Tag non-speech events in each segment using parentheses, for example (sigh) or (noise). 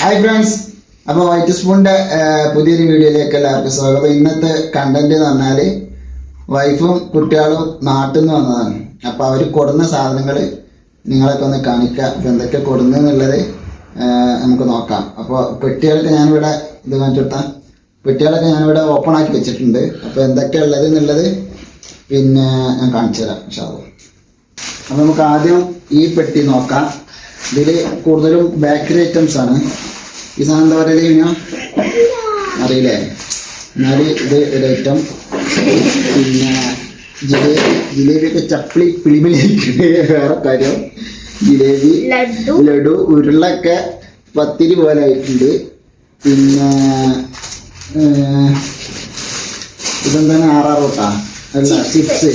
Hi friends അപ്പോൾ white സ്പൂണിന്റെ പുതിയൊരു വീഡിയോയിലേക്ക് എല്ലാവർക്കും സ്വാഗതം. ഇന്നത്തെ കണ്ടന്റ് എന്ന് പറഞ്ഞാൽ വൈഫും കുട്ടികളും നാട്ടിൽ നിന്ന് വന്നതാണ്. അപ്പോൾ അവർ കൊടുന്ന സാധനങ്ങൾ നിങ്ങളൊക്കെ ഒന്ന് കാണിക്കുക അപ്പോൾ എന്തൊക്കെ കൊടുന്നു എന്നുള്ളത് നമുക്ക് നോക്കാം. അപ്പോൾ പെട്ടികളൊക്കെ ഞാനിവിടെ ഇത് കാണിച്ചിട്ടാ പെട്ടികളൊക്കെ ഞാനിവിടെ ഓപ്പൺ ആക്കി വെച്ചിട്ടുണ്ട്. അപ്പോൾ എന്തൊക്കെ ഉള്ളത് എന്നുള്ളത് പിന്നെ ഞാൻ കാണിച്ചു തരാം ഷാവോ അപ്പോൾ നമുക്ക് ആദ്യം ഈ പെട്ടി നോക്കാം. ഇതിൽ കൂടുതലും ബേക്കറി ഐറ്റംസ് ആണ്. ഈ സാധനം എന്താ പറയുക കഴിഞ്ഞാൽ അറിയില്ലേ? എന്നാൽ ഇത് ഒരു ഐറ്റം പിന്നെ ജിലേബി ജിലേബിയൊക്കെ ചപ്പിളി പിളിമിലേക്ക് വേറെ കാര്യം. ജിലേബി ലഡു. ഉരുളൊക്കെ പത്തിരി പോലെ ആയിട്ടുണ്ട്. പിന്നെ ഇതെന്താണ്? ആറാറോട്ടാ. അല്ല ചിപ്സ്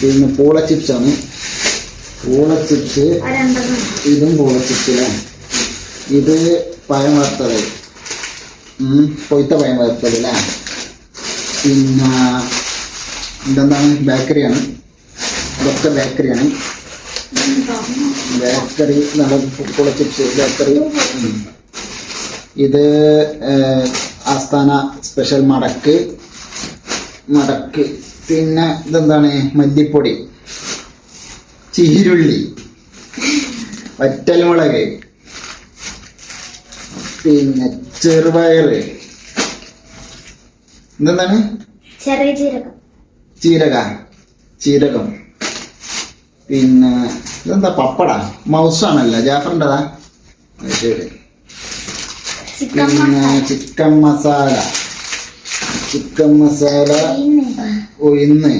പിന്നെ പൂള ചിപ്സ് ആണ്. പോള ചിപ്സ് ഇതും പോള ചിപ്സ് അല്ലേ ഇത് പഴം വറുത്തത് പൊയ്ത്ത പഴം വറുത്തത് അല്ലേ പിന്നെ ഇതെന്താണ്? ബേക്കറിയാണ്. ഇതൊക്കെ ബേക്കറിയാണ്. ബേക്കറി നല്ല പൂള ചിപ്സ് ബേക്കറി. ഇത് ആസ്ഥാന സ്പെഷ്യൽ മടക്ക്. മടക്ക്. പിന്നെ ഇതെന്താണ്? മല്ലിപ്പൊടി. ചീരുള്ളി. വറ്റൽമുളക്. പിന്നെ ചെറുപയർ. എന്താണ് ചെറിയ ജീരകം. ചീരക ചീരകം പിന്നെ ഇതെന്താ പപ്പട? മൗസാണല്ല ജാഫറിന്റെതാ? ശരി. പിന്നെ ചിക്കൻ മസാല. ചിക്കൻ മസാല. ഉഴുന്ന്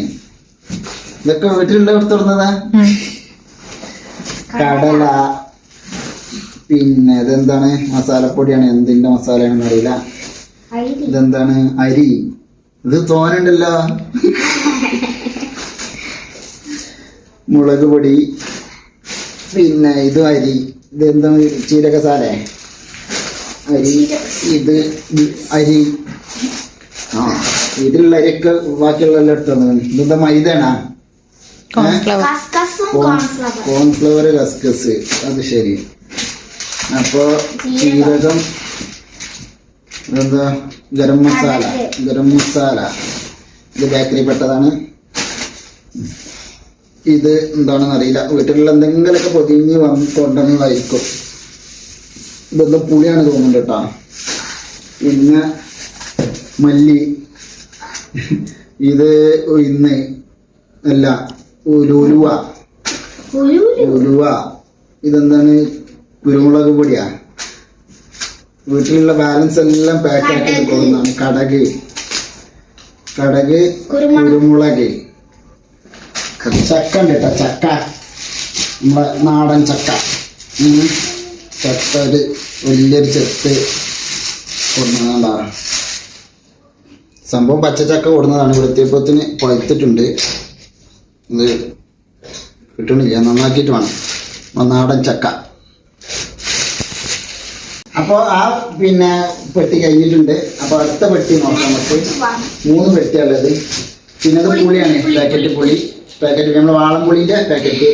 ഇതൊക്കെ വീട്ടിലുള്ള തുറന്നതാ കടല. പിന്നെ ഇതെന്താണ്? മസാലപ്പൊടിയാണ്. എന്തിന്റെ മസാലയാണെന്ന് അറിയില്ല. ഇതെന്താണ്? അരി. ഇത് തോനുണ്ടല്ലോ. മുളക് പൊടി. പിന്നെ ഇതും അരി. ഇതെന്താ ചീരകസാലേ. അരി. ഇത് അരി. ആ ഇതിലുള്ള അരിയൊക്കെ ബാക്കിയുള്ള എടുത്തോന്നു എടുത്തോണ്ട് ഇതെന്താ? മൈദയാണാ? കോൺഫ്ലവർ കസ്കസും കോൺഫ്ലവർ കോൺഫ്ലവർ കസ്കസ് അത് ശരി. അപ്പോ ജീരകം എന്താ ഗരം മസാല. ഗരം മസാല. ഇത് ബേക്കറി പെട്ടതാണ്. ഇത് എന്താണെന്ന് അറിയില്ല. വീട്ടിലുള്ള എന്തെങ്കിലുമൊക്കെ പൊതിഞ്ഞ് വന്ന് കൊണ്ടുവന്നതായിരിക്കും. ഇതൊന്നും പുളിയാണ് തോന്നുന്നുണ്ട് കേട്ടോ. പിന്നെ മല്ലി. ഇത് ഇന്ന് അല്ല ഉലുവ. ഉലുവ. ഇതെന്താണ്? കുരുമുളക് പൊടിയാ. വീട്ടിലുള്ള ബാലൻസ് എല്ലാം പാക്ക് ആക്കി കടക്. കൊടുക്കുന്നതാണ്. കടക്. കടക് കുരുമുളക്. ചക്ക ഉണ്ട് കേട്ടോ. ചക്ക. നമ്മളെ നാടൻ ചക്ക. ചക്ക ഒരു വലിയൊരു ചെത്ത് കൊടുക്കുന്നതാ സംഭവം പച്ചച്ചക്ക കൊടുക്കുന്നതാണ് വൃത്തിയപ്പത്തിന് പഴുത്തിട്ടുണ്ട്. ഇത് കിട്ടണില്ല. നന്നാക്കിയിട്ട് വേണം. നാടൻ ചക്ക. അപ്പോൾ ആ പിന്നെ പെട്ടി കഴിഞ്ഞിട്ടുണ്ട്. അപ്പോൾ അടുത്ത പെട്ടി നോക്കാം നമുക്ക്. മൂന്ന് പെട്ടിയുള്ളത് പിന്നെ അത് പുളിയാണ്. പാക്കറ്റ് പുളി. പാക്കറ്റ് നമ്മുടെ വാളംപുളിന്റെ പാക്കറ്റ്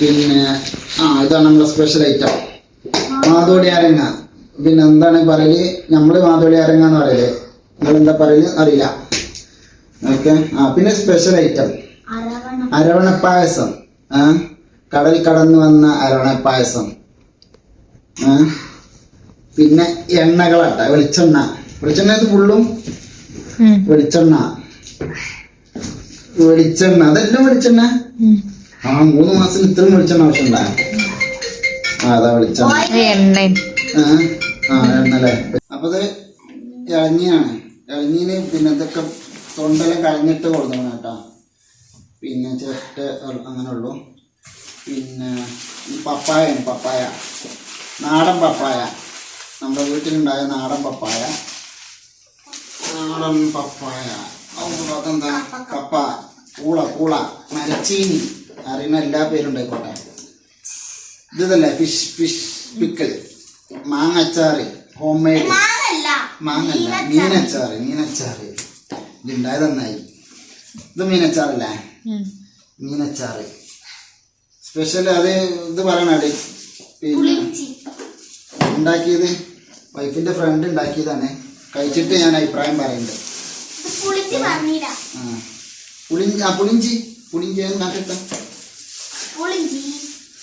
പിന്നെ ആ ഇതാണ് നമ്മുടെ സ്പെഷ്യൽ ഐറ്റം മാതോടി അരങ്ങ പിന്നെ എന്താണ് പറയൽ? നമ്മൾ മാതോടി അരങ്ങ എന്ന് പറയൽ. നിങ്ങളെന്താ പറയൽ? അറിയില്ല. ഓക്കെ ആ പിന്നെ സ്പെഷ്യൽ ഐറ്റം അരവണം. അരവണ പായസം. ആ കടൽ കടന്നു വന്ന അരവണ പായസം. ആ പിന്നെ എണ്ണകളാട്ട വെളിച്ചെണ്ണ. വെളിച്ചെണ്ണ ഇത് ഫുള്ളും വെളിച്ചെണ്ണ. വെളിച്ചെണ്ണ. അതെല്ലാം വെളിച്ചെണ്ണ? ആ മൂന്ന് മാസം ഇത്രയും വെളിച്ചെണ്ണ ആവശ്യമുണ്ടാ? ആ അതാ വെളിച്ചെണ്ണ. ആ എണ്ണ. അപ്പൊ ഇളഞ്ഞിയാണ് ഇളഞ്ഞിന് പിന്നെ ഇതൊക്കെ തൊണ്ടെല്ലാം കളഞ്ഞിട്ട് കൊടുക്കണം കേട്ടോ. പിന്നെ ചേട്ട അങ്ങനെ ഉള്ളു. പിന്നെ പപ്പായ പപ്പായ. നാടൻ പപ്പായ. നമ്മുടെ വീട്ടിലുണ്ടായ നാടൻ പപ്പായ. നാടൻ പപ്പായ. അതെന്താ? കപ്പ പൂള പൂള മരച്ചീനി അറിയുന്ന എല്ലാ പേരും ഉണ്ടായിക്കോട്ടെ. ഇതല്ലേ? ഫിഷ് ഫിഷ് പിക്കൽ മാങ്ങ അച്ചാറ് ഹോം മെയ്ഡ് മാങ്ങല്ല. മാങ്ങല്ല. മീനച്ചാറ്. മീനച്ചാറ് ഇതുണ്ടായത് നന്നായി. ഇത് മീനച്ചാറല്ലേ? മീനച്ചാറ്. സ്പെഷ്യൽ അത് ഇത് പറയണേ പിന്നെ ഉണ്ടാക്കിയത്? വൈഫിന്റെ ഫ്രണ്ട് ഉണ്ടാക്കിയതാണ്. കഴിച്ചിട്ട് ഞാൻ അഭിപ്രായം പറയുന്നുണ്ട് ആ. പുളിഞ്ചി ആ പുളിഞ്ചി പുളിഞ്ചി നാട്ടിട്ട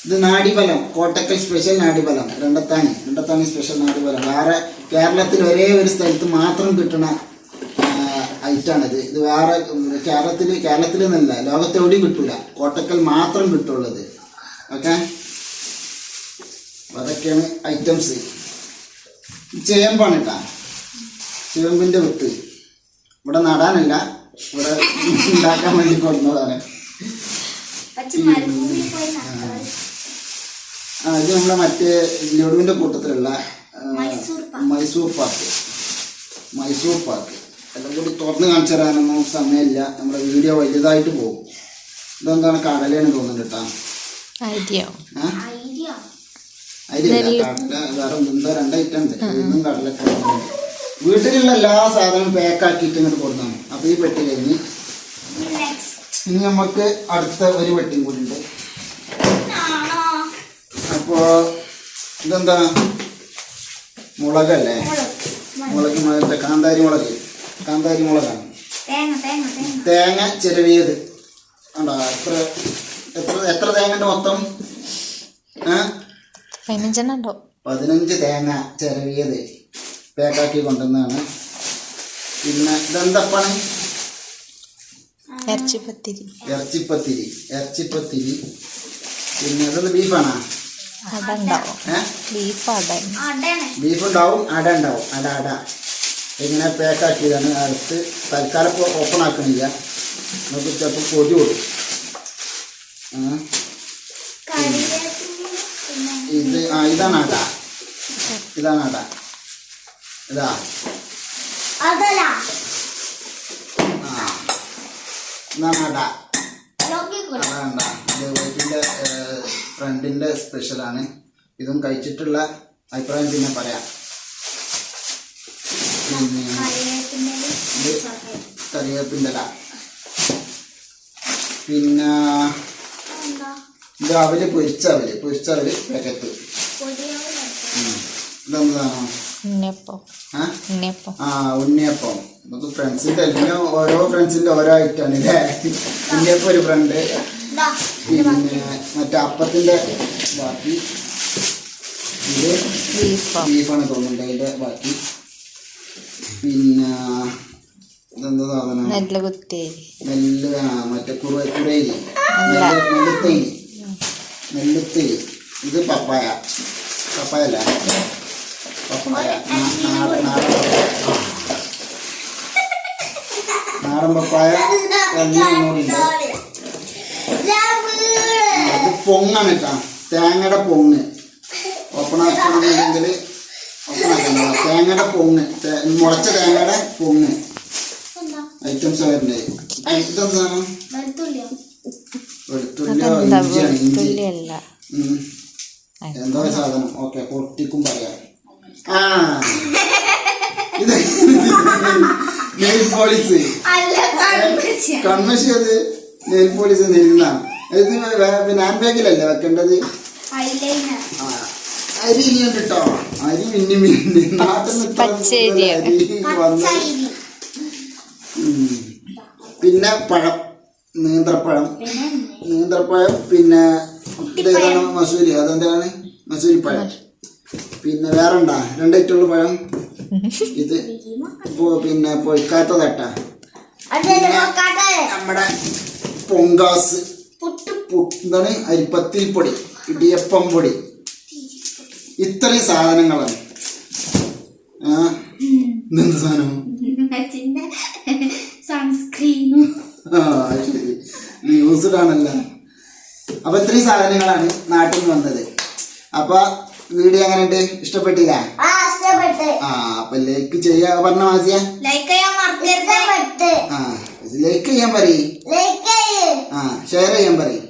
ഇത് നാടിഫലം കോട്ടക്കൽ സ്പെഷ്യൽ നാടിഫലം രണ്ടത്താണി രണ്ടത്താണി സ്പെഷ്യൽ നാടിഫലം വേറെ കേരളത്തിൽ ഒരേ ഒരു സ്ഥലത്ത് മാത്രം കിട്ടുന്ന ഐറ്റാണിത്. ഇത് വേറെ കേരളത്തിൽ കേരളത്തിൽ നിന്നല്ല ലോകത്തെവിടെയും കിട്ടൂല. കോട്ടക്കൽ മാത്രം കിട്ടുള്ളത് ഓക്കെ? അതൊക്കെയാണ് ഐറ്റംസ്. ചേമ്പാണ് കേട്ടാ ചേമ്പിന്റെ വിത്ത് ഇവിടെ നടാനല്ല ഇവിടെ ഉണ്ടാക്കാൻ വേണ്ടി കൊടുക്കുന്നതാണ് ഇത് നമ്മളെ മറ്റേ ലഡുവിന്റെ കൂട്ടത്തിലുള്ള മൈസൂർ പാക്ക്. മൈസൂർ പാക്ക്. മൈസൂർ പാക്ക്. എല്ലാം കൂടി തുറന്ന് കാണിച്ചു തരാനൊന്നും സമയമില്ല. നമ്മുടെ വീഡിയോ വലുതായിട്ട് പോകും. ഇതെന്താണ് കടലയാണ് തോന്നുന്നുണ്ട് കേട്ടോ അതിലില്ല. കടല വേറെ എന്തോ രണ്ട് ഐറ്റം ഉണ്ട്. ഇന്നും കടലൊക്കെ വീട്ടിലുള്ള എല്ലാ സാധനവും പാക്ക് ആക്കിയിട്ട് ഇങ്ങോട്ട് കൊടുക്കണം. അപ്പൊ ഈ പെട്ടി കഴിഞ്ഞ് ഇനി നമുക്ക് അടുത്ത ഒരു പെട്ടിയും കൂടി ഉണ്ട്. അപ്പോ ഇതെന്താ? മുളകല്ലേ? മുളക്. മുളക കാന്താരി മുളക്. കാന്താരി മുളകാണ്. തേങ്ങ ചിരവിയത്. ഉണ്ടോ എത്ര എത്ര എത്ര തേങ്ങന്റെ മൊത്തം? പതിനഞ്ചെണ്ണം ഉണ്ടോ പതിനഞ്ച് തേങ്ങ ചിരവിയത് പാക്കാക്കി കൊണ്ടുവന്നാണ് പിന്നെ ഇതെന്തപ്പാണ് ഇറച്ചിപ്പത്തിരി. ഇറച്ചിപ്പത്തിരി ഇറച്ചിപ്പത്തിരി. പിന്നെ ഇതൊന്ന് ബീഫാണോ? അട ഉണ്ടാവും ബീഫ് അട. ബീഫ് ഉണ്ടാവും അട ഉണ്ടാവും. അട അട. ഇങ്ങനെ പാക്കാക്കിയതാണ്. അടുത്ത് തൽക്കാലം ഇപ്പോൾ ഓപ്പൺ ആക്കണില്ല. നമുക്ക് ചിലപ്പോൾ പൊതി കൊടുക്കും ആ, കറിവേപ്പില പിന്നെ ഇത് ആ ഇതാണ് അട ഇതാണ് അട ഇതാ ഇതാണ് അട നോക്കിക്കൂടെ അതാണ്ട ഇത് ഫ്രണ്ടിന്റെ സ്പെഷ്യലാണ്. ഇതും കഴിച്ചിട്ടുള്ള അഭിപ്രായം പിന്നെ പറയാം. പിന്നെ കറിവേപ്പിന്റെ ഇത് കറിവേപ്പിന്റെ ഇല പിന്നെ ഇത് അവൽ പൊരിച്ച അവൽ പാക്കറ്റ്. ഇതെന്താണോ ഉണ്ണിയപ്പം. ആ? ഉണ്ണിയപ്പം. ആ ഉണ്ണിയപ്പം. നമുക്ക് ഫ്രണ്ട്സിന്റെ എല്ലാം ഓരോ ഫ്രണ്ട്സിന്റെ ഓരോ ഐറ്റാണ് അല്ലേ? ഉണ്ണിയപ്പം ഒരു ഫ്രണ്ട് പിന്നെ മറ്റേ അപ്പത്തിന്റെ ബാക്കി. ഇത് ബീഫോ. ബീഫാണ് തോന്നുന്നുണ്ട് അതിന്റെ ബാക്കി. പിന്നെ ഇതെന്താ സാധനം? നെല്ല് കുത്തിയേരി. നെല്ല് ആ മറ്റേ കുറേ നെല്ല് നെല്ലുത്തേരി. നെല്ലുത്തേരി. ഇത് പപ്പായ. പപ്പായ അല്ല. നാടൻ പപ്പായ. നാടൻ പപ്പായ രണ്ട് കൂടിയുണ്ട് ഇത് പൊങ്ങാണ് കേട്ടോ തേങ്ങയുടെ പൊങ്ങ്. ഓപ്പൺ ആക്കണമെന്നുണ്ടെങ്കിൽ ഓപ്പൺ ആക്കണ്ട. തേങ്ങയുടെ പൊങ്ങ്. മുളച്ച തേങ്ങയുടെ പൊങ്ങ്. ഐറ്റംസ് വരുന്നത് ഇതെന്താണ് വെളുത്തുള്ളിയോ? ഇഞ്ചിയാണ് ഇഞ്ചി? എന്തോ സാധനം. ഓക്കെ പൊട്ടിക്കും പറയാം ആ ഇത് നെയിൽ പോളിസ് അല്ല കൺമശി അത് നെയിൽ പോളിസ് എഴുതുന്നതാണ് ഇത് പിന്നെ ഹാൻഡ് ബാഗിലല്ലേ വെക്കേണ്ടത്? അരി ഇനിയുണ്ട് കേട്ടോ അരി മിന്നി മിന്നി. നാട്ടിൽ നിന്ന്. അരി വന്ന് പിന്നെ പഴം നീന്തപ്പഴം നീന്തപ്പഴം പിന്നെ ഇതേതാണ് മസൂരി. അതെന്താണ്? മസൂരി പഴം പിന്നെ വേറെ ഉണ്ടാ രണ്ടായിട്ടുള്ള പഴം. ഇത് പിന്നെ പൊയ്ക്കാത്ത തട്ട അതല്ലേ നോക്കാട്ടെ നമ്മുടെ പൊങ്കാസ് എന്താണ് അരിപ്പത്തി പൊടി ഇടിയപ്പം പൊടി. ഇത്രയും സാധനങ്ങളാണ്. ആ? ഇതെന്ത് സാധനം? യൂസ്ഡ് ആണല്ലോ അപ്പൊ ഇത്രയും സാധനങ്ങളാണ് നാട്ടിൽ നിന്ന് വന്നത്. അപ്പൊ വീഡിയോ എങ്ങനെയുണ്ട്? ഇഷ്ടപ്പെട്ടില്ല ആ ഇഷ്ടപ്പെട്ട് ആ അപ്പൊ ലൈക്ക് ചെയ്യാ പറഞ്ഞ മാസിയ ലൈക്ക് ചെയ്യാൻ മറക്കരുത്. ആ ലൈക്ക് ചെയ്യാൻ പറയ്. ലൈക്ക് ആ ഷെയർ ചെയ്യാൻ പറയ്.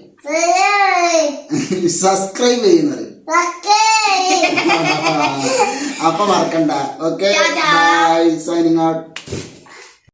സബ്സ്ക്രൈബ് ചെയ്യുന്നത്. (laughs) അപ്പൊ മറക്കണ്ട. Okay bye signing out